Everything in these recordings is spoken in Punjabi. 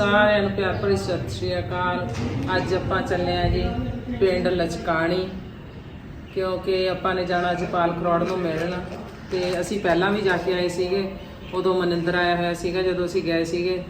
ਸਾਰਿਆਂ ਨੂੰ ਪਿਆਰ ਭਰੀ ਸਤਿ ਸ਼੍ਰੀ ਅਕਾਲ। ਅੱਜ ਆਪਾਂ ਚੱਲੇ ਆ ਜੀ ਪਿੰਡ ਲਚਕਾਣੀ, ਕਿਉਂਕਿ ਆਪਾਂ ਨੇ ਜਾਣਾ ਅੱਜ ਪਾਲ ਕਰੋੜ ਨੂੰ ਮਿਲਣ। ਤੇ ਅਸੀਂ ਪਹਿਲਾਂ ਵੀ ਜਾ ਕੇ ਆਏ ਸੀਗੇ, ਉਦੋਂ ਮਨਿੰਦਰ ਆਇਆ ਹੋਇਆ ਸੀਗਾ ਜਦੋਂ ਅਸੀਂ ਗਏ ਸੀਗੇ।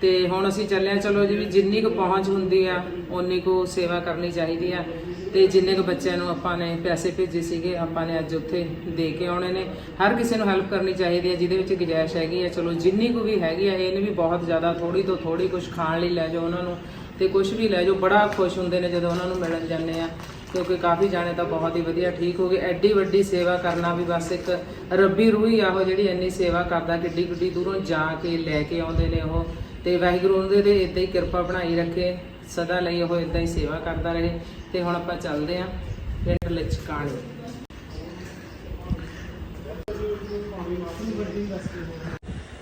ਤੇ ਹੁਣ ਅਸੀਂ ਚੱਲੇ ਆ ਚਲੋ ਜੀ ਵੀ ਜਿੰਨੀ ਕੁ ਪਹੁੰਚ ਹੁੰਦੀ ਆ, ਓਨੀ ਕੁ ਸੇਵਾ ਕਰਨੀ ਚਾਹੀਦੀ ਆ। ਤੇ ਜਿੰਨੇ ਕੁ ਬੱਚਿਆਂ ਨੂੰ ਆਪਾਂ ਨੇ ਪੈਸੇ ਭੇਜੇ ਸੀਗੇ, ਆਪਾਂ ਨੇ ਅੱਜ ਉੱਥੇ ਦੇ ਕੇ ਆਉਣੇ ਨੇ। ਹਰ ਕਿਸੇ ਨੂੰ ਹੈਲਪ ਕਰਨੀ ਚਾਹੀਦੀ ਹੈ, ਜਿਹਦੇ ਵਿੱਚ ਗੁੰਜਾਇਸ਼ ਹੈਗੀ ਹੈ। ਚਲੋ, ਜਿੰਨੀ ਕੁ ਵੀ ਹੈਗੀ ਆ ਇਹ ਨਹੀਂ ਵੀ ਬਹੁਤ ਜ਼ਿਆਦਾ ਥੋੜੀ ਤੋਂ ਥੋੜੀ ਕੁਝ ਖਾਣ ਲਈ ਲੈ ਜਾਓ ਉਹਨਾਂ ਨੂੰ ਤੇ ਕੁਝ ਵੀ ਲੈ ਜਾਓ। ਬੜਾ ਖੁਸ਼ ਹੁੰਦੇ ਨੇ ਜਦੋਂ ਉਹਨਾਂ ਨੂੰ ਮਿਲਣ ਜਾਂਦੇ ਆ ਕਿਉਂਕਿ ਕਾਫੀ ਜਾਣੇ ਤਾਂ ਬਹੁਤ ਹੀ ਵਧੀਆ ਠੀਕ ਹੋ ਗਏ। ਐਡੀ ਵੱਡੀ ਸੇਵਾ ਕਰਨਾ ਵੀ ਬਸ ਇੱਕ ਰੱਬੀ ਰੂਹ ਹੀ ਆ ਉਹ ਜਿਹੜੀ ਇੰਨੀ ਸੇਵਾ ਕਰਦਾ ਕਿੱਡੀ ਕਿੱਡੀ ਦੂਰੋਂ ਜਾ ਕੇ ਲੈ ਕੇ ਆਉਂਦੇ ਨੇ ਉਹ। ਤੇ ਵਾਹਿਗੁਰੂ ਉਹਦੇ ਤੇ ਇਦਾਂ ਹੀ ਕਿਰਪਾ ਬਣਾਈ ਰੱਖੇ, ਸਦਾ ਲਈ ਉਹ ਇਦਾਂ ਹੀ ਸੇਵਾ ਕਰਦਾ ਰਹੇ। ਤੇ ਹੁਣ ਆਪਾਂ ਚੱਲਦੇ ਆਂ ਪਿੰਡ ਲਚਕਾਣੀ।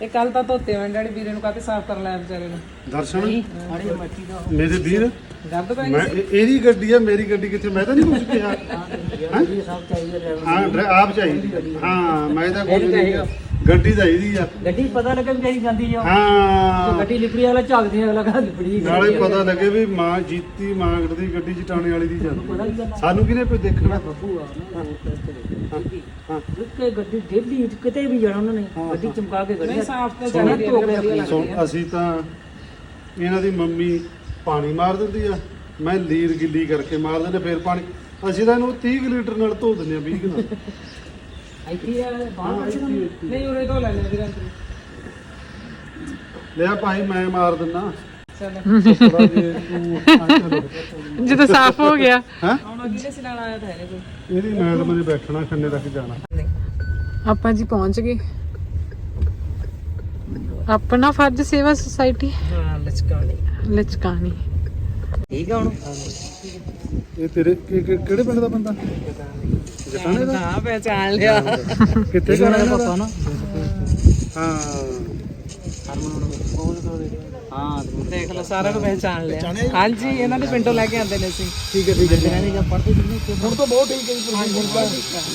ਇਹ ਕੱਲ ਤਾਂ ਧੋਤੇ ਮੈਂ ਡੈਡੀ ਵੀਰੇ ਨੂੰ ਕਾਤੇ ਸਾਫ਼ ਕਰ ਲਿਆ ਵਿਚਾਰੇ ਨੂੰ? ਦਰਸ਼ਨ ਮੇਰੇ ਵੀਰ ਗੰਦ ਪੈ ਮੈਂ ਇਹ- ਇਹਦੀ ਗੱਡੀ ਆ ਮੇਰੀ ਗੱਡੀ ਕਿੱਥੇ ਮੈਂ ਤਾਂ ਨਹੀਂ ਕੁਝ ਕਿਹਾ ਹੈਂ? ਹਾਂ ਡਰਾ- ਆਪ ਚਾਹੀਦੀ। ਹਾਂ ਮੈਂ ਤਾਂ ਕੁਝ ਨਹੀਂ ਕਿਹਾ ਗੱਡੀ ਤਾਂ ਇਹਦੀ ਆ। ਗੱਡੀ ਪਤਾ ਲੱਗਾ ਵੀ ਕਹੀ ਜਾਂਦੀ ਆ ਹਾਂ। ਗੱਡੀ ਲਿਪੜੀ ਵਾਲਾ ਝਾਕਦੇ ਅਗਲਾ ਕਹਿੰਦਾ ਲਿਪੜੀ ਨਾਲੇ ਪਤਾ ਲੱਗੇ ਵੀ ਮਾਂ ਜੀਤੀ ਮਾਂ ਦੀ ਗੱਡੀ ਚਟਾਣੇ ਵਾਲੀ ਦੀ ਜਾਂਦੀ ਸਾਨੂੰ ਕਿਹਨੇ ਕੋਈ ਦੇਖਣਾ? ਬੱਬੂ ਆ ਨਾ ਉਹ ਤੇ ਹਾਂ। ਕਿ ਗੱਡੀ ਡੇਲੀ ਕਿਤੇ ਵੀ ਜਾਣਾ ਉਹਨਾਂ ਨੇ। ਗੱਡੀ ਚਮਕਾ ਕੇ ਗੱਡੀ ਨਹੀਂ ਸਾਫ਼ ਤਾਂ ਸੋਹਣਾ ਚਾਹੀਦੀ ਧੋ ਹੈ ਕੇ ਵਧੀਆ ਰੱਖੀ। ਲੱਗਦੀ ਸੋ ਅਸੀਂ ਤਾਂ ਇਹਨਾਂ ਦੀ ਮੰਮੀ ਪਾਣੀ ਮਾਰ ਦਿੰਦੀ ਆ। ਮੈਂ ਲੀਰ ਗਿੱਲੀ ਕਰਕੇ ਮਾਰ ਦਿੰਦੇ ਫਿਰ ਪਾਣੀ। ਅਸੀਂ ਤਾਂ ਇਹਨੂੰ 30 ਕੁ ਲੀਟਰ ਨਾਲ ਧੋ ਦਿੰਦੇ ਆ 20 ਕੁ ਨਾਲ। ਇੱਥੇ ਆ ਬਾਹਰ ਕੱਢ ਕੇ ਨਹੀਂ ਉਰੇ ਤੋਂ ਲੈ ਲੈ ਵੀਰਾਂ ਤੂੰ ਲਿਆ ਭਾਈ ਮੈਂ ਮਾਰ ਦਿੰਦਾ ਚਲ ਥੋੜਾ ਜੇ ਤੂੰ ਜਦੋਂ ਸਾਫ਼ ਹੋ ਗਿਆ ਹੈ ਹੁਣ ਕਿਹਦੇ ਸਿਲਾਣ ਆਇਆ ਤਾਂ ਹੈ ਨਹੀਂ ਕੋਈ ਇਹਦੀ ਮੈਡਮ ਨੇ ਬੈਠਣਾ ਖੰਨੇ ਤੱਕ ਜਾਣਾ ਆਪਾਂ ਜੀ ਪਹੁੰਚ ਗਏ। ਆਪਣਾ ਫਰਜ਼ ਸੇਵਾ ਸੁਸਾਇਟੀ। ਹਾਂ ਲਚਕਾਣੀ। ਲਚਕਾਣੀ। ਠੀਕ ਆ ਹੁਣ? ਇਹ ਤੇਰੇ ਕਿ- ਕਿ- ਕਿਹੜੇ ਪਿੰਡ ਦਾ ਬੰਦਾ? ਜਟਾਣੇ ਦਾ ਹਾਂ ਪਹਿਚਾਨ ਲਿਆ ਕਿੱਥੇ ਜਾਣਾ ਦਾ ਪਤਾ ਨਾ ਹਾਂ ਹਾਂ ਦੇਖ ਲਓ ਸਾਰਾ ਨੂੰ ਪਹਿਚਾਨ ਲਿਆ ਹਾਂਜੀ ਇਹਨਾਂ ਦੇ ਪਿੰਡੋਂ ਲੈ ਕੇ ਆਂਦੇ ਨੇ ਅਸੀਂ ਠੀਕ ਹੈ ਠੀਕ ਹੈ ਇਹਨਾਂ ਨੇ ਜਾਂ ਪੜਦੇ ਜਿੰਨੇ ਹੁਣ ਤਾਂ ਬਹੁਤ ਠੀਕ ਹੈ ਜੀ ਤੁਸੀਂ ਹੁਣ ਤਾਂ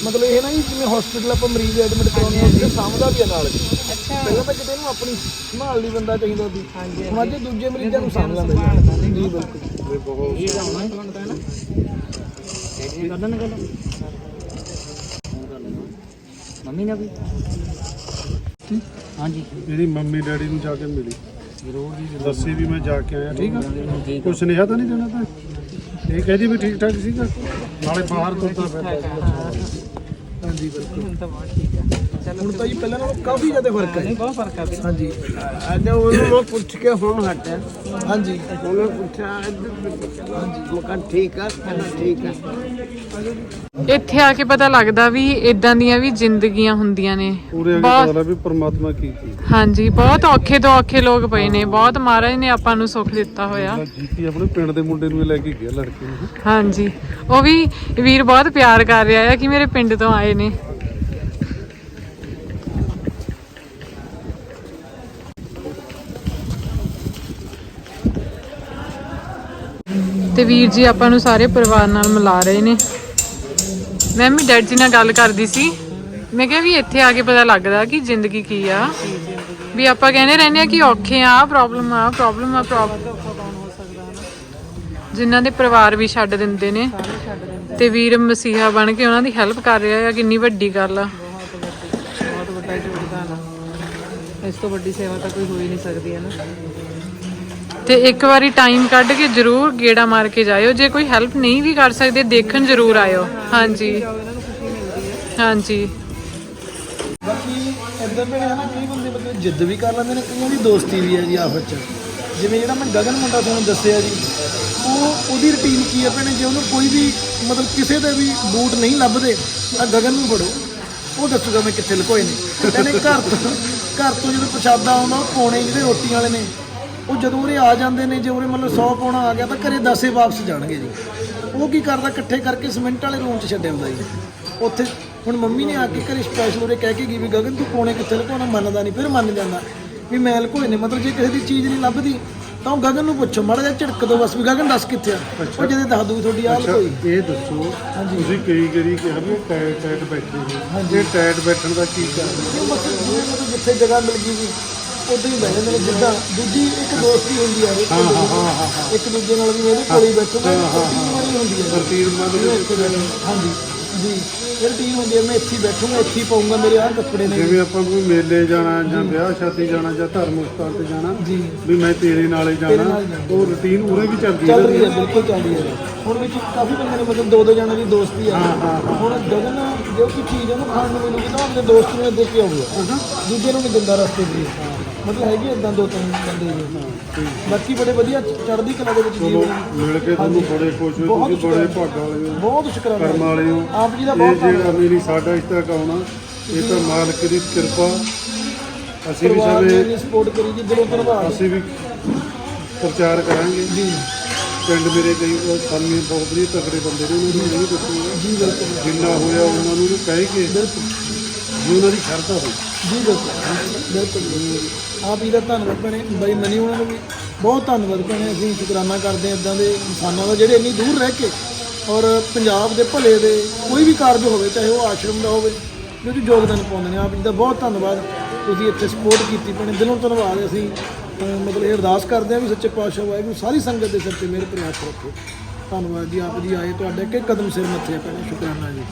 ਮਤਲਬ ਇਹ ਨਾ ਜਿਵੇਂ ਹਸਪੀਟਲ ਆਪਾਂ ਮਰੀਜ਼ ਐਡਮਿਟ ਕਰਾਉਂਦੇ ਹਾਂ ਸਾਂਭਦਾ ਵੀ ਨਾਲ ਜੀ ਅੱਛਾ ਪਹਿਲਾਂ ਤਾਂ ਕਿਤੇ ਇਹਨੂੰ ਆਪਣੀ ਸੰਭਾਲ ਲਈ ਬੰਦਾ ਚਾਹੀਦਾ ਸੀ ਹਾਂਜੀ ਹੁਣ ਅੱਜ ਦੂਜੇ ਮਰੀਜ਼ਾਂ ਨੂੰ ਸਾਂਭ ਲੈਂਦਾ ਜੀ ਜੀ ਬਿਲਕੁਲ ਇਹ ਬਹੁਤ ਇਹ ਕਰਦਾ ਨਾ ਗੱਲ ਮੰਮੀ ਨੇ ਵੀ? ਹਾਂਜੀ। ਇਹਦੀ ਮੰਮੀ ਡੈਡੀ ਨੂੰ ਜਾ ਕੇ ਮਿਲੀ। ਜ਼ਰੂਰ ਜੀ ਦੱਸੀ ਵੀ ਮੈਂ ਜਾ ਕੇ ਆਇਆ। ਠੀਕ ਆ। ਠੀਕ ਕੁਛ ਸੁਨੇਹਾ ਤਾਂ ਨਹੀਂ ਦੇਣਾ ਤਾਂ? ਇਹ ਕਹਿੰਦੀ ਵੀ ਠੀਕ ਠਾਕ ਸੀਗਾ। ਨਾਲੇ ਬਾਹਰ ਤੁਰਦਾ ਫਿਰਦਾ। ਹਾਂਜੀ ਬਿਲਕੁਲ। ਹੁਣ ਤਾਂ ਬਹੁਤ ਠੀਕ ਹੈ ਚਲੋ ਹੁਣ ਤਾਂ ਜੀ ਪਹਿਲਾਂ ਨਾਲੋਂ ਕਾਫੀ ਜ਼ਿਆਦਾ ਫ਼ਰਕ ਹੈ। ਨਹੀਂ ਬਹੁਤ ਫ਼ਰਕ ਆ ਵੀਰ। ਹਾਂਜੀ। ਅੱਜ ਉਹਨੂੰ ਮੈਂ ਪੁੱਛ ਕੇ ਹੁਣ ਹਟਿਆ। ਹਾਂਜੀ। ਉਹਨੇ ਪੁੱਛਿਆ ਹਾਂਜੀ। ਮੈਂ ਕਿਹਾ ਠੀਕ ਆ ਕਹਿੰਦਾ ਠੀਕ ਆ? ਇੱਥੇ ਆ ਕੇ ਪਤਾ ਲੱਗਦਾ ਵੀ ਇਦਾਂ ਦੀਆਂ ਵੀ ਜ਼ਿੰਦਗੀਆਂ ਹੁੰਦੀਆਂ ਨੇ। ਪੂਰੇ ਅੱਗੇ ਬਹੁਤ- ਪਤਾ ਲੱਗ ਵੀ ਪਰਮਾਤਮਾ ਕੀ ਕੀ ਹਾਂਜੀ ਬਹੁਤ ਔਖੇ ਤੋਂ ਔਖੇ ਲੋਕ ਪਏ ਨੇ। ਬਹੁਤ ਮਹਾਰਾਜ ਨੇ ਆਪਾਂ ਨੂੰ ਸੁੱਖ ਦਿੱਤਾ ਹੋਇਆ। ਜੀਤੀ ਆਪਣੇ ਪਿੰਡ ਦੇ ਮੁੰਡੇ ਨੂੰ ਲੈ ਕੇ ਗਿਆ ਲੜਕੇ ਨੂੰ। ਹਾਂਜੀ। ਉਹ ਵੀ ਵੀਰ ਬਹੁਤ ਪਿਆਰ ਕਰ ਰਿਹਾ ਆ ਕਿ ਮੇਰੇ ਪਿੰਡ ਤੋਂ ਆਏ ਨੇ। ਤੇ ਵੀਰ ਜੀ ਆਪਾਂ ਨੂੰ ਸਾਰੇ ਪਰਿਵਾਰ ਨਾਲ ਮਿਲਾ ਰਹੇ ਨੇ। ਮੈਂ ਵੀ ਡੈਡ ਜੀ ਨਾਲ ਗੱਲ ਕਰਦੀ ਸੀ। ਮੈਂ ਕਿਹਾ ਵੀ ਇੱਥੇ ਆ ਕੇ ਪਤਾ ਲੱਗਦਾ ਕਿ ਜ਼ਿੰਦਗੀ ਕੀ ਆ। ਵੀ ਆਪਾਂ ਕਹਿੰਦੇ ਰਹਿੰਦੇ ਆ ਕਿ ਔਖੇ ਆ ਪ੍ਰੋਬਲਮ ਆ ਪ੍ਰੋਬਲਮ ਆ ਪ੍ਰੋਬਲਮ ਜਿਨ੍ਹਾਂ ਦੇ ਪਰਿਵਾਰ ਵੀ ਛੱਡ ਦਿੰਦੇ ਨੇ। ਤੇ ਵੀਰ ਮਸੀਹਾ ਬਣ ਕੇ ਉਹਨਾਂ ਦੀ ਹੈਲਪ ਕਰ ਰਿਹਾ ਆ, ਕਿੰਨੀ ਵੱਡੀ ਗੱਲ ਆ। ਬਹੁਤ ਵੱਡਾ ਯੋਗਦਾਨ ਆ। ਇਸ ਤੋਂ ਵੱਡੀ ਸੇਵਾ ਤਾਂ ਕੋਈ ਹੋ ਹੀ ਨਹੀਂ ਸਕਦੀ, ਹੈ ਨਾ? ਤੇ ਇੱਕ ਵਾਰੀ ਟਾਈਮ ਕੱਢ ਕੇ ਜਰੂਰ ਗੇੜਾ ਮਾਰ ਕੇ ਜਾਇਓ। ਜੇ ਕੋਈ ਹੈਲਪ ਨਹੀਂ ਵੀ ਕਰ ਸਕਦੇ, ਦੇਖਣ ਜਰੂਰ ਆਇਓ। ਹਾਂਜੀ। ਹਾਂਜੀ। ਬਾਕੀ ਇਦਾਂ ਵੀ ਹੈ ਨਾ ਕਈ ਬੰਦੇ ਮਤਲਬ ਜਿੱਦ ਵੀ ਕਰ ਲੈਂਦੇ ਨੇ, ਕਈਆਂ ਦੀ ਦੋਸਤੀ ਵੀ ਹੈ ਜੀ ਆਪਸ ਚ। ਜਿਵੇਂ ਜਿਹੜਾ ਮੈਂ ਗਗਨ ਮੁੰਡਾ ਤੁਹਾਨੂੰ ਦੱਸਿਆ ਜੀ, ਉਹ ਉਹਦੀ ਰੁਟੀਨ ਕੀ ਹੈ ਭੈਣੇ? ਜੇ ਉਹਨੂੰ ਕੋਈ ਵੀ ਮਤਲਬ ਕਿਸੇ ਦੇ ਵੀ ਬੂਟ ਨਹੀਂ ਲੱਭਦੇ, ਤਾਂ ਗਗਨ ਨੂੰ ਫੜੋ। ਉਹ ਦੱਸੂਗਾ ਮੈਂ ਕਿੱਥੇ ਲੁਕੋਏ ਨੇ। ਕਹਿੰਦੇ ਘਰ ਤੋਂ ਘਰ ਤੋਂ ਜਦੋਂ ਪ੍ਰਸ਼ਾਦਾ ਆਉਂਦਾ, ਉਹ ਪੌਣੇ ਜਿਹੜੇ ਰੋਟੀ ਵਾਲੇ ਨੇ। ਉਹ ਜਦੋਂ ਉਰੇ ਆ ਜਾਂਦੇ ਨੇ ਜੇ ਉਰੇ ਮਤਲਬ 100 ਪੌਣਾ ਆ ਗਿਆ ਤਾਂ ਘਰੇ 10 ਹੀ ਵਾਪਸ ਜਾਣਗੇ ਜੀ। ਉਹ ਕੀ ਕਰਦਾ ਇਕੱਠੇ ਕਰਕੇ ਸਿਮੈਂਟ ਵਾਲੇ ਰੂਮ 'ਚ ਛੱਡਿਆ ਹੁੰਦਾ ਜੀ। ਉੱਥੇ ਹੁਣ ਮੰਮੀ ਨੇ ਆ ਕੇ ਘਰੇ ਸਪੈਸ਼ਲ ਉਰੇ ਕਹਿ ਕੇ ਗਈ ਵੀ ਗਗਨ ਤੂੰ ਪੌਣੇ ਕਿੱਥੇ ਲੁਕਾਉਣਾ ਮੰਨਦਾ ਨਹੀਂ ਫਿਰ ਮੰਨ ਜਾਂਦਾ। ਵੀ ਮੈਂ ਲੁਕੋਏ ਨੇ ਮਤਲਬ ਜੇ ਕਿਸੇ ਦੀ ਚੀਜ਼ ਨਹੀਂ ਲੱਭਦੀ ਤਾਂ ਉਹ ਗਗਨ ਨੂੰ ਪੁੱਛੋ ਮਾੜਾ ਜਿਹਾ ਝਿੜਕ ਦੋ ਬਸ ਵੀ ਗਗਨ ਦੱਸ ਕਿੱਥੇ ਆ? ਉਹ ਜਿਹਦੇ ਦੱਸ ਦੂਗੀ ਤੁਹਾਡੀ ਆਹ ਲੁਕੋਈ ਇਹ ਦੱਸੋ ਤੁਸੀਂ ਕਈ ਕਰੀ ਕਿਹਾ ਵੀ ਟਾਇਟ ਟਾਇਟ ਬੈਠੇ ਨੇ। ਇਹ ਟਾਇਟ ਬੈਠਣ ਦਾ ਕੀ ਕਾਰਨ? ਜਿਵੇਂ ਮਤਲਬ ਜਿੱਥੇ ਜਗ੍ਹਾ ਮਿਲ ਗਈ ਜੀ ਉਦਾਂ ਹੀ ਬਹਿ ਜਾਂਦੇ ਨੇ ਜਿੱਦਾਂ ਦੂਜੀ ਇੱਕ ਦੋਸਤੀ ਹੁੰਦੀ ਆ ਇੱਕ ਦੂਜੇ ਨਾਲ। ਇੱਕ ਦੂਜੇ ਨਾਲ ਵੀ ਇਹਦੇ ਕੋਲ ਹੀ ਬੈਠੂਗਾ ਟੀਮ ਵਾਲੀ ਹੁੰਦੀ ਹੈ ਜਿਵੇਂ ਇੱਥੇ ਬੈਠੇ ਹਾਂਜੀ ਜੀ। ਇਹ ਟੀਮ ਹੁੰਦੀ ਹੈ ਮੈਂ ਇੱਥੇ ਹੀ ਬੈਠੂਗਾ ਇੱਥੇ ਹੀ ਪਾਉਂਗਾ ਮੇਰੇ ਆਹ ਕੱਪੜੇ ਨੇ। ਜਿਵੇਂ ਆਪਾਂ ਕੋਈ ਮੇਲੇ ਜਾਣਾ ਜਾਂ ਵਿਆਹ ਸ਼ਾਦੀ ਜਾਣਾ ਜਾਂ ਧਰਮ ਸਥਾਨ ਤੇ ਜਾਣਾ ਜੀ। ਵੀ ਮੈਂ ਤੇਰੇ ਨਾਲ ਹੀ ਜਾਣਾ। ਉਹ ਰੁਟੀਨ ਉਰੇ ਵੀ ਚੱਲਦੀ ਚੱਲ ਰਹੀ ਹੈ ਬਿਲਕੁਲ ਚੱਲ ਰਹੀ ਹੈ ਹੁਣ ਵਿੱਚ ਕਾਫੀ ਬੰਦੇ ਨੇ ਮਤਲਬ ਦੋ ਦੋ ਜਣਾਂ ਦੀ ਦੋਸਤੀ ਆ। ਹੁਣ ਗਗਨ ਜੋ ਕੋਈ ਚੀਜ਼ ਉਹਨੂੰ ਖਾਣ ਨੂੰ ਮਿਲੂਗੀ ਤਾਂ ਆਪਣੇ ਦੋਸਤ ਨੂੰ ਦੇ ਕੇ ਆਊਗਾ ਦੂਜੇ ਨੂੰ ਨਹੀਂ ਦਿੰਦਾ ਰਸਤੇ 'ਚ ਮਤਲਬ ਹੈਗੇ ਇਦਾਂ ਦੋ ਤਿੰਨ ਬੰਦੇ ਜੀ। ਬਾਕੀ ਬੜੇ ਵਧੀਆ ਚੜ੍ਹਦੀ ਕਲਾ ਦੇ ਵਿੱਚ ਚਲੋ ਜੀਵਨ ਮਿਲ ਕੇ ਤੁਹਾਨੂੰ ਬੜੇ ਖੁਸ਼ ਹੋ ਬਹੁਤ ਤੁਸੀਂ ਬੜੇ ਭਾਗਾਂ ਵਾਲੇ ਹੋ ਬਹੁਤ ਸ਼ੁਕਰਾਨਾ ਕਰਮ ਵਾਲੇ ਹੋ। ਆਪ ਜੀ ਦਾ ਇਹ ਬਹੁਤ ਜਿਹੜਾ ਮੇਰੀ ਸਾਡਾ ਇਸ ਤੱਕ ਆਉਣਾ ਇਹ ਤਾਂ ਮਾਲਕ ਦੀ ਕਿਰਪਾ। ਅਸੀਂ ਵੀ ਪਰਿਵਾਰ ਨੇ ਸਾਰੇ ਸਪੋਰਟ ਕਰੀ ਜੀ ਦਿਲੋਂ ਧੰਨਵਾਦ। ਅਸੀਂ ਵੀ ਪ੍ਰਚਾਰ ਕਰਾਂਗੇ। ਜੀ। ਪਿੰਡ ਮੇਰੇ ਕਈ ਸਾਮੀ ਬਹੁਤ ਵਧੀਆ ਤਕੜੇ ਬੰਦੇ ਨੇ ਉਹਨਾਂ ਨੂੰ ਨਹੀਂ ਦੱਸੂਗਾ। ਜੀ ਬਿਲਕੁਲ। ਜਿੰਨਾ ਹੋਇਆ ਉਹਨਾਂ ਨੂੰ ਕਹਿ ਕੇ ਬਿਲਕੁਲ। ਜੀ ਉਹਨਾਂ ਦੀ ਸ਼ਰਧਾ ਹੋਈ ਜੀ, ਬਿਲਕੁਲ। ਬਿਲਕੁਲ ਆਪ ਜੀ ਦਾ ਧੰਨਵਾਦ ਭੈਣੇ, ਬਾਈ ਮਨੀ ਉਹਨਾਂ ਨੂੰ ਵੀ ਬਹੁਤ ਧੰਨਵਾਦ ਭੈਣੇ। ਅਸੀਂ ਸ਼ੁਕਰਾਨਾ ਕਰਦੇ ਹਾਂ ਇਦਾਂ ਦੇ ਇਨਸਾਨਾਂ ਦਾ, ਜਿਹੜੇ ਇੰਨੀ ਦੂਰ ਰਹਿ ਕੇ ਔਰ ਪੰਜਾਬ ਦੇ ਭਲੇ ਦੇ ਕੋਈ ਵੀ ਕਾਰਜ ਹੋਵੇ, ਚਾਹੇ ਉਹ ਆਸ਼ਰਮ ਦਾ ਹੋਵੇ, ਜੋ ਯੋਗਦਾਨ ਪਾਉਂਦੇ ਨੇ। ਆਪ ਜੀ ਦਾ ਬਹੁਤ ਧੰਨਵਾਦ। ਤੁਸੀਂ ਇੱਥੇ ਸਪੋਰਟ ਕੀਤੀ ਭੈਣੇ। ਦਿਲੋਂ ਧੰਨਵਾਦ। ਅਸੀਂ ਮਤਲਬ ਇਹ ਅਰਦਾਸ ਕਰਦੇ ਹਾਂ ਵੀ ਸੱਚੇ ਪਾਤਸ਼ਾਹ ਵਾਹਿਗੁਰੂ ਸਾਰੀ ਸੰਗਤ ਦੇ ਸਿਰ ਤੇ ਮੇਰੇ ਪ੍ਰਯਾਸ ਰੱਖੋ। ਧੰਨਵਾਦ ਜੀ। ਆਪ ਜੀ ਆਏ ਤੁਹਾਡੇ ਇੱਕ ਕਦਮ ਸਿਰ ਮੱਥੇ ਪੈਣੇ ਸ਼ੁਕਰਾਨਾ ਜੀ।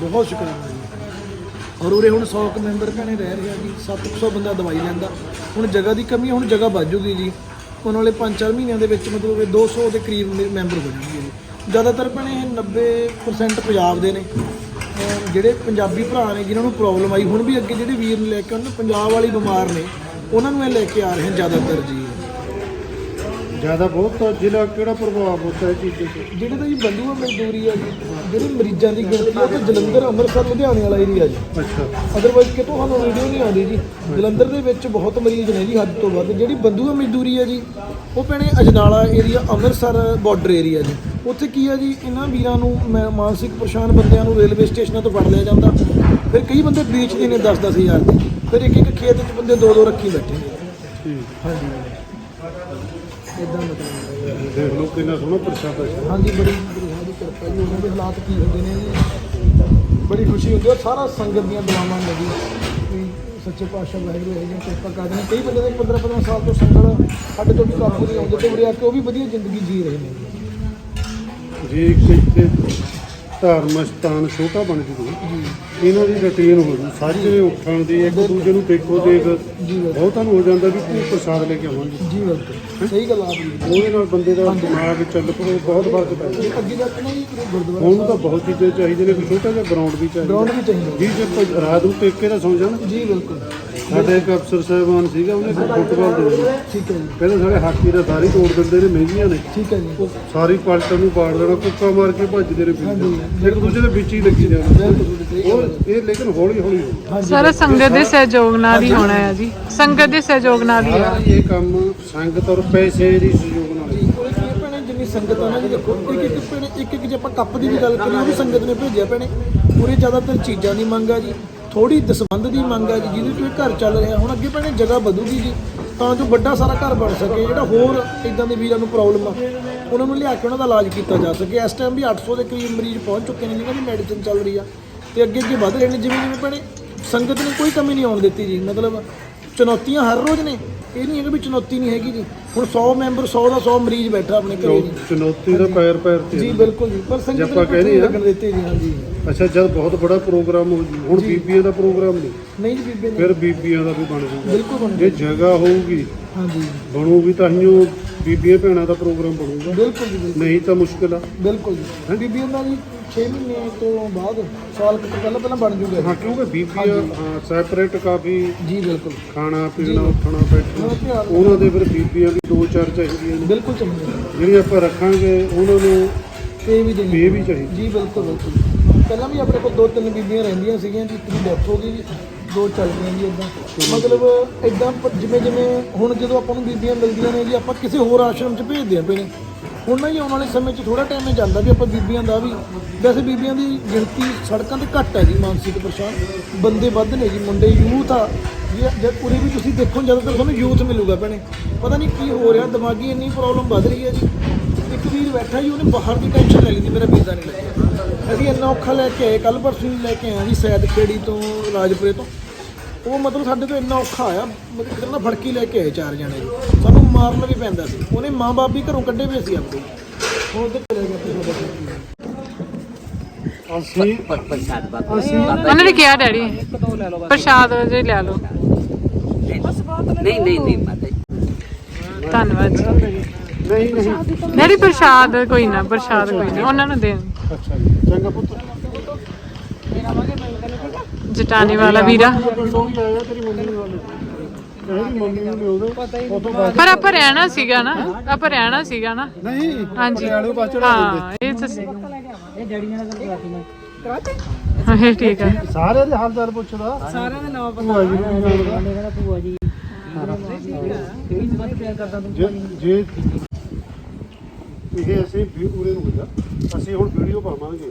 ਬਹੁਤ ਸ਼ੁਕਰਾਨਾ ਜੀ। ਔਰ ਉਰੇ ਹੁਣ 100 ਕੁ ਮੈਂਬਰ ਭੈਣੇ ਰਹਿ ਰਿਹਾ ਜੀ 700 ਬੰਦਾ ਦਵਾਈ ਲੈਂਦਾ। ਹੁਣ ਜਗ੍ਹਾ ਦੀ ਕਮੀ ਹੈ, ਹੁਣ ਜਗ੍ਹਾ ਵੱਜੂਗੀ ਜੀ। ਆਉਣ ਵਾਲੇ 5-4 ਮਹੀਨਿਆਂ ਦੇ ਵਿੱਚ ਮਤਲਬ ਇਹ 200 ਦੇ ਕਰੀਬ ਮੇ- ਮੈਂਬਰ ਬਣਨਗੇ ਜੀ। ਜ਼ਿਆਦਾਤਰ ਭੈਣੇ ਇਹ 90% ਪੰਜਾਬ ਦੇ ਨੇ। ਅਹ ਜਿਹੜੇ ਪੰਜਾਬੀ ਭਰਾ ਨੇ ਜਿਨ੍ਹਾਂ ਨੂੰ ਪ੍ਰੋਬਲਮ ਆਈ ਹੁਣ ਵੀ ਅੱਗੇ ਜਿਹੜੇ ਵੀਰ ਨੇ ਲੈ ਕੇ ਉਹਨਾਂ ਪੰਜਾਬ ਵਾਲੀ ਬਿਮਾਰ ਨੇ ਉਹਨਾਂ ਨੂੰ ਇਹ ਲੈ ਕੇ ਆ ਰਹੇ ਹਨ ਜ਼ਿਆਦਾਤਰ ਜੀ। ਜ਼ਿਆਦਾ ਬਹੁਤ ਜ਼ਿਲ੍ਹਾ ਕਿਹੜਾ ਪ੍ਰਭਾਵ ਹੁੰਦਾ ਹੈ ਚੀਜ਼ ਤੇ? ਜਿਹੜੇ ਤਾਂ ਜੀ ਬੰਦੂਆ ਮਜ਼ਦੂਰੀ ਆ ਜੀ ਜਿਹੜੇ ਮਰੀਜ਼ਾਂ ਦੀ ਗਿਣਤੀ ਆ ਉਹ ਤਾਂ ਜਲੰਧਰ ਅੰਮ੍ਰਿਤਸਰ ਲੁਧਿਆਣੇ ਵਾਲਾ ਏਰੀਆ ਜੀ। ਅੱਛਾ। ਅਦਰਵਾਈਜ਼ ਕਿਤੋਂ ਸਾਨੂੰ ਵੀਡੀਓ ਨਹੀਂ ਆਉਂਦੀ ਜੀ। ਜਲੰਧਰ ਦੇ ਵਿੱਚ ਬਹੁਤ ਮਰੀਜ਼ ਨੇ ਜੀ ਹੱਦ ਤੋਂ ਵੱਧ। ਜਿਹੜੀ ਬੰਦੂਆ ਮਜ਼ਦੂਰੀ ਹੈ ਜੀ ਉਹ ਭੈਣੇ Ajnala area Amritsar border area ਜੀ। ਉੱਥੇ ਕੀ ਹੈ ਜੀ ਇਹਨਾਂ ਵੀਰਾਂ ਨੂੰ ਮੈਂ- ਮਾਨਸਿਕ ਪਰੇਸ਼ਾਨ ਬੰਦਿਆਂ ਨੂੰ ਰੇਲਵੇ ਸਟੇਸ਼ਨਾਂ ਤੋਂ ਫੜ ਲਿਆ ਜਾਂਦਾ। ਫਿਰ ਕਈ ਬੰਦੇ ਵੇਚਦੇ ਨੇ 10-10 ਹਜ਼ਾਰ ਦੇ। ਫਿਰ ਇੱਕ ਇੱਕ ਖੇਤ 'ਚ ਬੰਦੇ ਦੋ ਦੋ ਰੱਖੀ ਬੈਠੇ ਨੇ। ਹਾਂਜੀ। ਇਦਾਂ ਮਤਲਬ ਦੇਖ ਲਓ ਕਿੰਨਾ ਸੋਹਣਾ ਪ੍ਰਸ਼ਾਦਾ ਹੈ। ਹਾਂਜੀ ਬੜੀ ਬੜੀ ਸਾਡੀ ਕਿਰਪਾ ਜੀ ਉਹਨਾਂ ਦੇ ਹਾਲਾਤ ਕੀ ਹੁੰਦੇ ਨੇ? ਜੀ ਬੜੀ ਖੁਸ਼ੀ ਹੁੰਦੀ ਹੈ ਸਾਰਾ ਸੰਗਤ ਦੀਆਂ ਦੁਆਵਾਂ ਨੇ ਜੀ। ਵੀ ਸੱਚੇ ਪਾਤਸ਼ਾਹ ਵਾਹਿਗੁਰੂ ਇਹ ਜਿਹੀਆਂ ਕਿਰਪਾ ਕਰਦੇ ਨੇ। ਕਈ ਬੰਦੇ ਦੇ 15 15 ਸਾਲ ਤੋਂ ਸੰਗਤ ਸਾਡੇ ਤੋਂ ਵੀ ਕਾਬੂ ਨਹੀਂ ਆਉਂਦੇ ਤੇ ਉਰੇ ਆ ਕੇ ਉਹ ਵੀ ਵਧੀਆ ਜ਼ਿੰਦਗੀ ਜੀ ਰਹੇ ਨੇ। ਜੇ ਇੱਕ ਇੱਥੇ ਧਰਮ ਸਥਾਨ ਛੋਟਾ ਬਣ ਜੂ। ਇਹਨਾਂ ਦੀ ਰੁਟੀਨ ਹੋ ਜੂ ਸਾਜਰੇ ਉੱਠਣ ਦੀ ਇੱਕ ਦੂਜੇ ਨੂੰ ਦੇਖੋ ਦੇਖ ਬਹੁਤਾਂ ਨੂੰ ਹੋ ਜਾਂਦਾ ਵੀ ਤੂੰ ਪ੍ਰਸਾਦ ਲੈ ਕੇ ਆਵਾਂਗੇ। ਜੀ ਬਿਲਕੁਲ ਸਹੀ ਗੱਲ ਆ ਜੀ ਉਹਦੇ ਨਾਲ ਬੰਦੇ ਦਾ ਦਿਮਾਗ ਚੱਲ ਪਵੇ ਬਹੁਤ ਫ਼ਰਕ ਪੈ ਜਾਂਦਾ। ਅੱਗੇ ਜਾ ਕੇ ਨਾ ਜੀ ਗੁਰਦੁਆਰਾ ਹੁਣ ਤਾਂ ਬਹੁਤ ਚੀਜ਼ਾਂ ਚਾਹੀਦੀਆਂ ਨੇ ਕੋਈ ਛੋਟਾ ਜਿਹਾ ਗਰਾਊਂਡ ਵੀ ਚਾਹੀਦਾ। ਗਰਾਊਂਡ ਵੀ ਚਾਹੀਦਾ। ਜੀ ਜੇ ਰਾਤ ਨੂੰ ਟੇਕ ਤਾਂ ਸੌਂ ਜਾਣ। ਜੀ ਬਿਲਕੁਲ। ਸਾਡੇ ਇੱਕ ਅਫਸਰ ਸਾਹਿਬਾਨ ਸੀਗਾ ਉਹਨੇ ਫੁੱਟਬਾਲ ਦੇ ਦਿੱਤੀ। ਠੀਕ ਹੈ ਜੀ। ਕਹਿੰਦੇ ਸਾਡੇ ਹਾਕੀ ਦਾ ਸਾਰੀ ਤੋੜ ਦਿੰਦੇ ਨੇ ਮਹਿੰਗੀਆਂ ਨੇ। ਠੀਕ ਹੈ ਜੀ। ਉਹ ਸਾਰੀ ਪਲਟਨ ਨੂੰ ਪਾੜ ਦੇਣਾ ਕੁੱਕਾ ਮਾਰ ਕੇ ਭੱਜਦੇ ਨੇ ਪਿੰਡ ਇੱਕ ਦੂਜੇ ਦੇ ਵਿੱਚ ਹੀ ਲੱਗੀ ਜਾਣਾ। ਬਿਲਕੁਲ ਸਹੀ ਗੱਲ ਉਹ ਇਹ ਲੇਕਿਨ ਹੌਲੀ ਹੌਲੀ। ਸਾਰਾ ਸੰਗਤ ਦੇ ਸਹਿਯੋਗ ਨਾਲ ਹੀ ਹੋਣਾ ਹੈ ਜੀ। ਸੰਗਤ ਦੇ ਸਹਿਯੋਗ ਨਾਲ ਹੀ ਸਾਰਾ ਇਹ ਕੰਮ ਸੰਗਤ ਔਰ ਪੈਸੇ ਦੀ ਸਹਿਯੋਗ ਨਾਲ ਹੀ। ਜਿੰਨੀ ਸੰਗਤ ਆ ਨਾ ਜੀ ਦੇਖੋ ਇੱਕ ਇੱਕ ਇੱਕ ਇੱਕ ਜੇ ਆਪਾਂ ਕੱਪ ਦੀ ਵੀ ਗੱਲ ਕਰੀਏ ਉਹ ਵੀ ਸੰਗਤ ਨੇ ਭੇਜਿਆ ਭੈਣੇ। ਪੂਰੇ ਜ਼ਿਆਦਾਤਰ ਚੀਜ਼ਾਂ ਦੀ ਮੰਗ ਆ ਜੀ। ਥੋੜੀ ਦਸਵੰਦ ਦੀ ਮੰਗ ਹੈ ਜੀ, ਜਿਹਦੇ ਤੋਂ ਇਹ ਘਰ ਚੱਲ ਰਿਹਾ। ਹੁਣ ਅੱਗੇ ਭੈਣੇ ਜਗ੍ਹਾ ਵਧੂਗੀ ਜੀ, ਤਾਂ ਜੋ ਵੱਡਾ ਸਾਰਾ ਘਰ ਬਣ ਸਕੇ, ਜਿਹੜਾ ਹੋਰ ਇਦਾਂ ਦੇ ਵੀਰਾਂ ਨੂੰ ਪ੍ਰੋਬਲਮ ਆ, ਉਹਨਾਂ ਨੂੰ ਲਿਆ ਕੇ ਉਹਨਾਂ ਦਾ ਇਲਾਜ ਕੀਤਾ ਜਾ ਸਕੇ। ਇਸ ਟਾਈਮ ਵੀ 800 ਦੇ ਕਰੀਬ ਮਰੀਜ਼ ਪਹੁੰਚ ਚੁੱਕੇ ਨੇ ਜਿਹਨਾਂ ਦੀ ਮੈਡੀਸਿਨ ਚੱਲ ਰਹੀ ਆ। ਤੇ ਅੱਗੇ ਅੱਗੇ ਵਧ ਰਹੇ ਨੇ ਜਿਵੇਂ ਜਿਵੇਂ ਭੈਣੇ ਸੰਗਤ ਨੇ ਕੋਈ ਕਮੀ ਨਹੀਂ ਆਉਣ ਦਿੱਤੀ ਜੀ, ਮਤਲਬ ਚੁਣੌਤੀਆਂ ਹਰ ਰੋਜ਼ ਨੇ। ਇਹ ਨਹੀਂ ਹੈਗਾ ਵੀ ਚੁਣੌਤੀ ਨਹੀਂ ਹੈਗੀ ਜੀ। ਹੁਣ 100 ਮੈਂਬਰ 100 ਦਾ 100 ਮਰੀਜ਼ ਬੈਠਾ ਆਪਣੇ ਘਰੇ ਜੀ। ਚੁਣੌਤੀ ਦਾ ਪੈਰ ਪੈਰ ਤੇ ਜੀ ਹੈ। ਬਿਲਕੁਲ ਜੀ। ਪਰ ਸੰਗਤ ਆਪਾਂ ਨਹੀਂ ਆ। ਲੱਗਣ ਦਿੱਤੇ ਜੀ ਹਾਂਜੀ ਅੱਛਾ ਜਦ ਬਹੁਤ ਬੜਾ ਪ੍ਰੋਗਰਾਮ ਹੋ ਜੂ ਹੁਣ ਬੀਬੀਆਂ ਦਾ ਪ੍ਰੋਗਰਾਮ ਨਹੀਂ। ਨਹੀਂ ਜੀ ਬੀਬੀ ਨੇ ਫਿਰ ਬੀਬੀਆਂ ਦਾ ਵੀ ਬਣ ਜੂਗਾ। ਬਿਲਕੁਲ ਬਣ ਜੇ ਜਗ੍ਹਾ ਹੋਊਗੀ ਹਾਂਜੀ ਬਣੂਗੀ ਤਾਂ ਹੀ ਬੀਬੀਆਂ ਭੈਣਾਂ ਦਾ ਪ੍ਰੋਗਰਾਮ ਬਣੂਗਾ। ਬਿਲਕੁਲ ਜੀ ਬਿਲਕੁਲ। ਨਹੀਂ ਤਾਂ ਮੁਸ਼ਕਿਲ ਆ। ਬਿਲਕੁਲ ਜੀ। ਬੀਬੀਆਂ ਦਾ ਜੀ 6 ਮਹੀਨੇ ਤੋਂ ਬਾਅਦ ਸਾਲ ਕੁ ਤੋਂ ਪਹਿਲਾਂ ਪਹਿਲਾਂ ਬਣ ਜੂਗਾ ਹਾਂ ਕਿਉਂਕਿ ਬੀਬੀਆਂ ਹਾਂ ਸੈਪਰੇਟ ਕਾਫੀ ਜੀ ਬਿਲਕੁਲ। ਖਾਣਾ ਪੀਣਾ ਉੱਠਣਾ ਬੈਠਣਾ ਉਹਨਾਂ ਧਿਆਨ ਉਹਨਾਂ ਦੇ ਫਿਰ ਬੀਬੀਆਂ ਵੀ ਦੋ ਚਾਰ ਚਾਹੀਦੀਆਂ ਨੇ। ਬਿਲਕੁਲ ਚੰਗੇ ਜਿਹੜੀਆਂ ਆਪਾਂ ਰੱਖਾਂਗੇ ਉਹਨਾਂ ਨੂੰ ਪੇ ਵੀ ਦੇਣੀ ਪੇ ਵੀ ਚਾਹੀਦੀ। ਜੀ ਬਿਲਕੁਲ ਬਿਲਕੁਲ। ਪਹਿਲਾਂ ਵੀ ਆਪਣੇ ਕੋਲ ਦੋ ਤਿੰਨ ਬੀਬੀਆਂ ਰਹਿੰਦੀਆਂ ਸੀਗੀਆਂ ਜੀ ਇੱਕ ਦੀ ਡੈਥ ਹੋ ਗਈ ਦੋ ਚੱਲ ਜੀ ਇਦਾਂ ਮਤਲਬ ਇਦਾਂ ਜਿਵੇਂ ਜਿਵੇਂ ਹੁਣ ਜਦੋਂ ਆਪਾਂ ਨੂੰ ਬੀਬੀਆਂ ਮਿਲਦੀਆਂ ਨੇ ਜੀ ਆਪਾਂ ਕਿਸੇ ਹੋਰ ਆਸ਼ਰਮ 'ਚ ਭੇਜਦੇ ਆ ਪਏ ਹੁਣ ਨਾ ਜੀ ਆਉਣ ਵਾਲੇ ਸਮੇਂ 'ਚ ਥੋੜਾ ਟਾਈਮ ਹੀ ਜਾਂਦਾ ਵੀ ਆਪਾਂ ਬੀਬੀਆਂ ਦਾ ਵੀ, ਵੈਸੇ ਬੀਬੀਆਂ ਦੀ ਗਿਣਤੀ ਸੜਕਾਂ ਤੇ ਘੱਟ ਹੈ ਜੀ, ਮਾਨਸਿਕ ਪਰੇਸ਼ਾਨ। ਬੰਦੇ ਵੱਧ ਨੇ ਜੀ, ਮੁੰਡੇ ਯੂਥ ਆ। ਜੇ ਜੇ ਪੂਰੀ ਵੀ ਤੁਸੀਂ ਦੇਖੋ, ਜ਼ਿਆਦਾਤਰ ਤੁਹਾਨੂੰ ਯੂਥ ਮਿਲੂਗਾ ਭੈਣੇ। ਪਤਾ ਨਹੀਂ ਕੀ ਹੋ ਰਿਹਾ, ਦਿਮਾਗੀ ਇੰਨੀ ਪ੍ਰੋਬਲਮ ਵੱਧ ਰਹੀ ਹੈ ਜੀ। ਇੱਕ ਵੀਰ ਬੈਠਾ ਜੀ, ਉਹਨੇ ਬਾਹਰ ਦੀ ਟੈਨਸ਼ਨ ਲੈ ਲਈ ਮੇਰਾ ਵੀਜ਼ਾ ਨਹੀਂ ਲੱਗਿਆ। ਅਸੀਂ ਇੰਨਾ ਔਖਾ ਲੈ ਕੇ ਆਏ ਕੱਲ ਪਰਸੋਂ ਹੀ ਲੈ ਕੇ ਆਏ ਜੀ ਸੈਦ ਖੇੜੀ ਤੋਂ ਰਾਜਪੁਰੇ ਤੋਂ। ਉਹ ਮਤਲਬ ਸਾਡੇ ਤੋਂ ਇੰਨਾ ਔਖਾ ਆਇਆ, ਮਤਲਬ ਇੱਕ ਨਾ ਫੜਕੀ ਲੈ ਕੇ ਆਏ ਚਾਰ ਜਣੇ। ਜੀ ਮਾਰਨ ਵੀ ਪੈਂਦਾ ਸੀ। ਉਹਨੇ ਮਾਂ-ਬਾਪ ਵੀ ਘਰੋਂ ਕੱਢੇ ਹੋਏ ਸੀ ਆਪਣੇ ਹੁਣ ਉੱਧਰ ਚਲੇ ਸਾਡਾ ਅਸੀਂ ਪ੍ਰਸ਼ਾਦ ਬਾਬਾ ਅਸੀਂ ਉਹਨਾਂ ਨੇ ਕਿਹਾ ਡੈਡੀ। ਪ੍ਰਸ਼ਾਦ ਜੇ ਲੈ ਲਓ। ਨਹੀਂ ਨਹੀਂ ਨਹੀਂ ਮਾਤਾ ਜੀ। ਧੰਨਵਾਦ ਜੀ। ਨਹੀਂ ਨਹੀਂ। ਡੈਡੀ ਪ੍ਰਸ਼ਾਦ ਕੋਈ ਨਾ ਪ੍ਰਸ਼ਾਦ ਕੋਈ ਨਾ। ਉਹਨਾਂ ਨੂੰ ਦੇਣ। ਅੱਛਾ ਜੀ ਚੰਗਾ ਪੁੱਤ। ਜਟਾਣੀ ਵਾਲਾ ਵੀਰਾ। ਤੇਰੀ ਮੰਮੀ ਵਾਲੇ ਇਹਦੀ ਮੰਮੀ ਨੂੰ ਲਿਆਉਂਦੇ ਉਹ ਤੋਂ ਬਾਅਦ ਪਰ ਆਪਾਂ ਰਹਿਣਾ ਸੀਗਾ ਨਾ ਆਪਾਂ ਰਹਿਣਾ ਸੀਗਾ ਨਾ। ਨਹੀਂ ਹਾਂਜੀ। ਪਟਿਆਲੇ ਪਾਸ ਚੜਾ ਹਾਂ ਇਹ ਤਾਂ ਸੀ। ਹਾਂ ਇਹ ਠੀਕ ਹੈ ਸਾਰੇ ਦੇ ਹਾਲ ਚਾਲ ਪੁੱਛਦਾ। ਸਾਰਿਆਂ ਦੇ ਨਾਮ ਪਤਾ। ਜੀ ਭੂਆ ਜੀ। ਜੇ ਜੇ ਇਹ ਅਸੀਂ ਵੀ ਉਰੇ ਨੂੰ ਹੋਇਆ ਅਸੀਂ ਹੁਣ ਵੀਡੀਓ ਪਾਵਾਂਗੇ।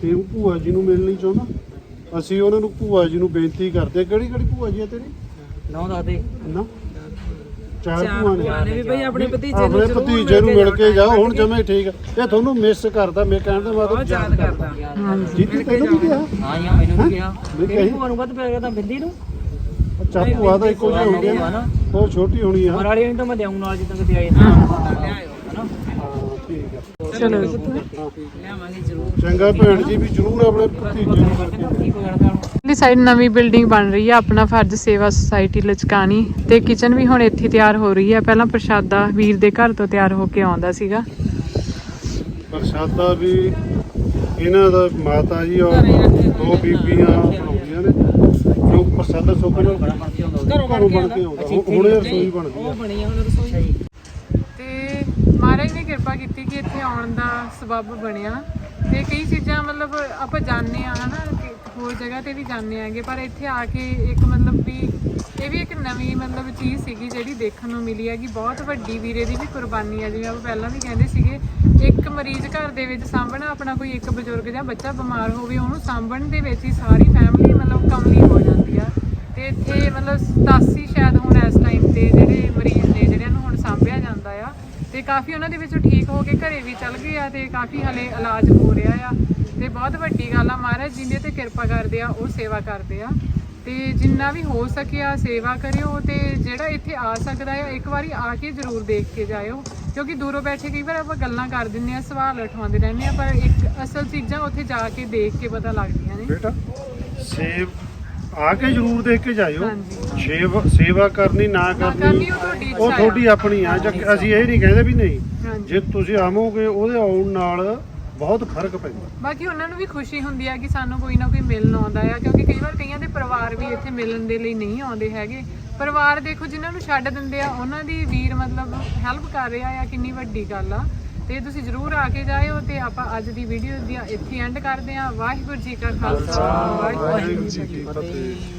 ਤੇ ਉਹ ਭੂਆ ਜੀ ਨੂੰ ਮਿਲਣੀ ਚਾਹੁੰਦਾ। ਅਸੀਂ ਉਹਨਾਂ ਨੂੰ ਭੂਆ ਜੀ ਨੂੰ ਬੇਨਤੀ ਕਰਦੇ ਕਿਹੜੀ ਕਿਹੜੀ ਭੂਆ ਜੀ ਆ ਤੇਰੀ? ਨੌ ਦਾ ਦੇ ਨਾ। ਚਾਰ ਭੂਆ ਨੇ। ਵੀ ਬਈ ਆਪਣੇ ਭਤੀਜੇ ਨੂੰ ਆਪਣੇ ਜ਼ਰੂਰ ਭਤੀਜੇ ਨੂੰ ਮਿਲ ਕੇ ਜਾਓ ਹੁਣ ਜਮੇ ਠੀਕ ਆ। ਇਹ ਤੁਹਾਨੂੰ ਮਿਸ ਕਰਦਾ ਮੈਂ ਕਹਿਣ ਦਾ ਬਹੁਤ ਮਤਲਬ ਯਾਦ ਕਰਦਾ। ਜੀਤੀ ਤੈਨੂੰ ਵੀ ਕਿਹਾ? ਹਾਂ ਯਾ ਮੈਨੂੰ ਵੀ ਕਿਹਾ। ਮੈਂ ਤੇਰੀ ਕਹੀ ਭੂਆ ਨੂੰ ਵੱਧ ਪੈ ਗਿਆ ਤਾਂ ਬਿੰਦੀ ਨੂੰ। ਅੱਛਾ ਭੂਆ ਦਾ ਇੱਕੋ ਜਿਹਾ ਹੋ ਗਿਆ ਨਾ ਉਹ ਛੋਟੀ ਹੋਣੀ ਆ। ਮਰਾਲੀ ਨੂੰ ਤਾਂ ਮੈਂ ਦੇਉਂ ਨਾਲ ਜਿੱਦਾਂ ਕਿਤੇ ਆਏ ਨਾ। ਹਾਂ। ਠੀਕ ਆ। ਚਲੋ ਲਿਆਵਾਂਗੇ ਜ਼ਰੂਰ। ਚੰਗਾ ਭੈਣ ਜੀ ਵੀ ਜ਼ਰੂਰ ਆਪਣੇ ਭਤੀਜੇ ਨੂੰ ਮਿਲ ਕੇ ਲਈ ਸਾਈਡ ਨਵੀਂ ਬਿਲਡਿੰਗ ਬਣ ਰਹੀ ਹੈ ਆਪਣਾ ਫਰਜ਼ ਸੇਵਾ ਸੁਸਾਇਟੀ ਲਚਕਾਣੀ ਤੇ ਕਿਚਨ ਵੀ ਹੁਣ ਇੱਥੇ ਤਿਆਰ ਹੋ ਰਹੀ ਹੈ ਪਹਿਲਾਂ ਪ੍ਰਸ਼ਾਦਾ ਵੀਰ ਦੇ ਘਰ ਤੋਂ ਤਿਆਰ ਹੋ ਕੇ ਆਉਂਦਾ ਸੀਗਾ। ਪ੍ਰਸ਼ਾਦਾ ਵੀ ਇਹਨਾਂ ਦਾ ਮਾਤਾ ਜੀ ਔਰ ਦੋ ਬੀਬੀਆਂ ਬਣਾਉਂਦੀਆਂ ਨੇ ਜੋ ਪ੍ਰਸ਼ਾਦਾ ਸੁੱਕ ਨੂੰ ਘਰੋਂ ਬਣ ਕੇ ਆਉਂਦਾ ਹੁਣ- ਰਸੋਈ ਬਣਦੀ ਆ। ਬਣੀ ਆ ਹੁਣ ਰਸੋਈ ਤੇ ਮਹਾਰਾਜ ਨੇ ਕਿਰਪਾ ਕੀਤੀ ਕਿ ਇੱਥੇ ਆਉਣ ਦਾ ਸਬਬ ਬਣਿਆ। ਤੇ ਕਈ ਚੀਜ਼ਾਂ ਮਤਲਬ ਆਪਾਂ ਜਾਣਦੇ ਆ ਹਨਾ ਹੋਰ ਜਗ੍ਹਾ ਤੇ ਵੀ ਜਾਂਦੇ ਆਂਗੇ ਪਰ ਇੱਥੇ ਆ ਕੇ ਇੱਕ ਮਤਲਬ ਵੀ ਇਹ ਵੀ ਇੱਕ ਨਵੀਂ ਮਤਲਬ ਚੀਜ਼ ਸੀਗੀ ਜਿਹੜੀ ਦੇਖਣ ਨੂੰ ਮਿਲੀ ਹੈਗੀ, ਬਹੁਤ ਵੱਡੀ ਵੀਰੇ ਦੀ ਵੀ ਕੁਰਬਾਨੀ ਹੈ ਜਿਵੇਂ ਆਪਾਂ ਪਹਿਲਾਂ ਵੀ ਕਹਿੰਦੇ ਸੀਗੇ, ਇੱਕ ਮਰੀਜ਼ ਘਰ ਦੇ ਵਿੱਚ ਸਾਂਭਣਾ, ਆਪਣਾ ਕੋਈ ਇੱਕ ਬਜ਼ੁਰਗ ਜਾਂ ਬੱਚਾ ਬਿਮਾਰ ਹੋਵੇ, ਉਹਨੂੰ ਸਾਂਭਣ ਦੇ ਵਿੱਚ ਹੀ ਸਾਰੀ ਫੈਮਿਲੀ ਮਤਲਬ ਕਮਲੀ ਹੋ ਜਾਂਦੀ ਆ। ਤੇ ਇੱਥੇ ਮਤਲਬ 87 ਸ਼ਾਇਦ ਹੁਣ ਇਸ ਟਾਈਮ ਤੇ ਜਿਹੜੇ ਮਰੀਜ਼ ਨੇ, ਜਿਹੜਿਆਂ ਨੂੰ ਹੁਣ ਸਾਂਭਿਆ ਜਾਂਦਾ ਆ, ਤੇ ਕਾਫੀ ਉਹਨਾਂ ਦੇ ਵਿੱਚੋਂ ਠੀਕ ਹੋ ਕੇ ਘਰੇ ਵੀ ਚੱਲ ਗਏ ਆ, ਤੇ ਕਾਫੀ ਹਲੇ ਇਲਾਜ ਹੋ ਰਿਹਾ ਆ। ਤੇ ਬਹੁਤ ਵੱਡੀ ਗੱਲ ਆ ਮਹਾਰਾਜ ਜਿਹਦੇ ਤੇ ਕਿਰਪਾ ਕਰਦੇ ਆ ਉਹ ਸੇਵਾ ਕਰਦੇ ਆ। ਤੇ ਜਿੰਨਾ ਵੀ ਹੋ ਸਕਿਆ ਸੇਵਾ ਕਰਿਓ ਤੇ ਜਿਹੜਾ ਇੱਥੇ ਆ ਸਕਦਾ ਆ ਇੱਕ ਵਾਰੀ ਆ ਕੇ ਜ਼ਰੂਰ ਦੇਖ ਕੇ ਜਾਇਓ। ਕਿਉਂਕਿ ਦੂਰੋਂ ਬੈਠੇ ਕਈ ਵਾਰ ਆਪਾਂ ਗੱਲਾਂ ਕਰ ਦਿੰਦੇ ਆ ਸਵਾਲ ਉਠਾਉਂਦੇ ਰਹਿੰਦੇ ਆ ਪਰ ਇੱਕ ਅਸਲ ਚੀਜ਼ਾਂ ਉੱਥੇ ਜਾ ਕੇ ਦੇਖ ਕੇ ਪਤਾ ਲੱਗਦੀਆਂ ਨੇ। ਬੇਟਾ ਸੇਵ ਆ ਕੇ ਜ਼ਰੂਰ ਦੇਖ ਕੇ ਜਾਇਓ। ਹਾਂਜੀ। ਸੇਵਾ ਸੇਵਾ ਕਰਨੀ ਨਾ ਕਰਨੀ ਕਰਨੀ ਉਹ ਤੁਹਾਡੀ ਉਹ ਆਪਣੀ ਆ। ਜਾਂ ਅਸੀਂ ਇਹ ਨਹੀਂ ਕਹਿੰਦੇ ਵੀ ਨਹੀਂ। ਹਾਂਜੀ। ਜੇ ਤੁਸੀਂ ਆਵੋਗੇ ਉਹਦੇ ਆਉਣ ਨਾਲ ਬਹੁਤ ਫ਼ਰਕ ਪੈਂਦਾ। ਬਾਕੀ ਉਹਨਾਂ ਨੂੰ ਵੀ ਖੁਸ਼ੀ ਹੁੰਦੀ ਆ ਕਿ ਸਾਨੂੰ ਕੋਈ ਨਾ ਕੋਈ ਮਿਲਣ ਆਉਂਦਾ ਆ ਕਿਉਂਕਿ ਕਈ ਵਾਰ ਕਈਆਂ ਦੇ ਪਰਿਵਾਰ ਵੀ ਇੱਥੇ ਮਿਲਣ ਦੇ ਲਈ ਨਹੀਂ ਆਉਂਦੇ ਹੈਗੇ। ਪਰਿਵਾਰ ਦੇਖੋ ਜਿਨ੍ਹਾਂ ਨੂੰ ਛੱਡ ਦਿੰਦੇ ਆ ਉਹਨਾਂ ਦੀ ਵੀਰ ਮਤਲਬ ਹੈਲਪ ਕਰ ਰਿਹਾ ਆ ਕਿੰਨੀ ਵੱਡੀ ਗੱਲ ਆ। ਤੇ ਤੁਸੀਂ ਜਰੂਰ ਆ ਕੇ ਜਾਇਓ ਤੇ ਆਪਾਂ ਅੱਜ ਦੀ ਵੀਡੀਓ ਦੀ ਇੱਥੇ ਐਂਡ ਕਰਦੇ ਆ। ਵਾਹਿਗੁਰੂ ਜੀ ਕਾ ਖਾਲਸਾ ਵਾਹਿਗੁਰੂ ਜੀ ਕੀ ਫਤਿਹ।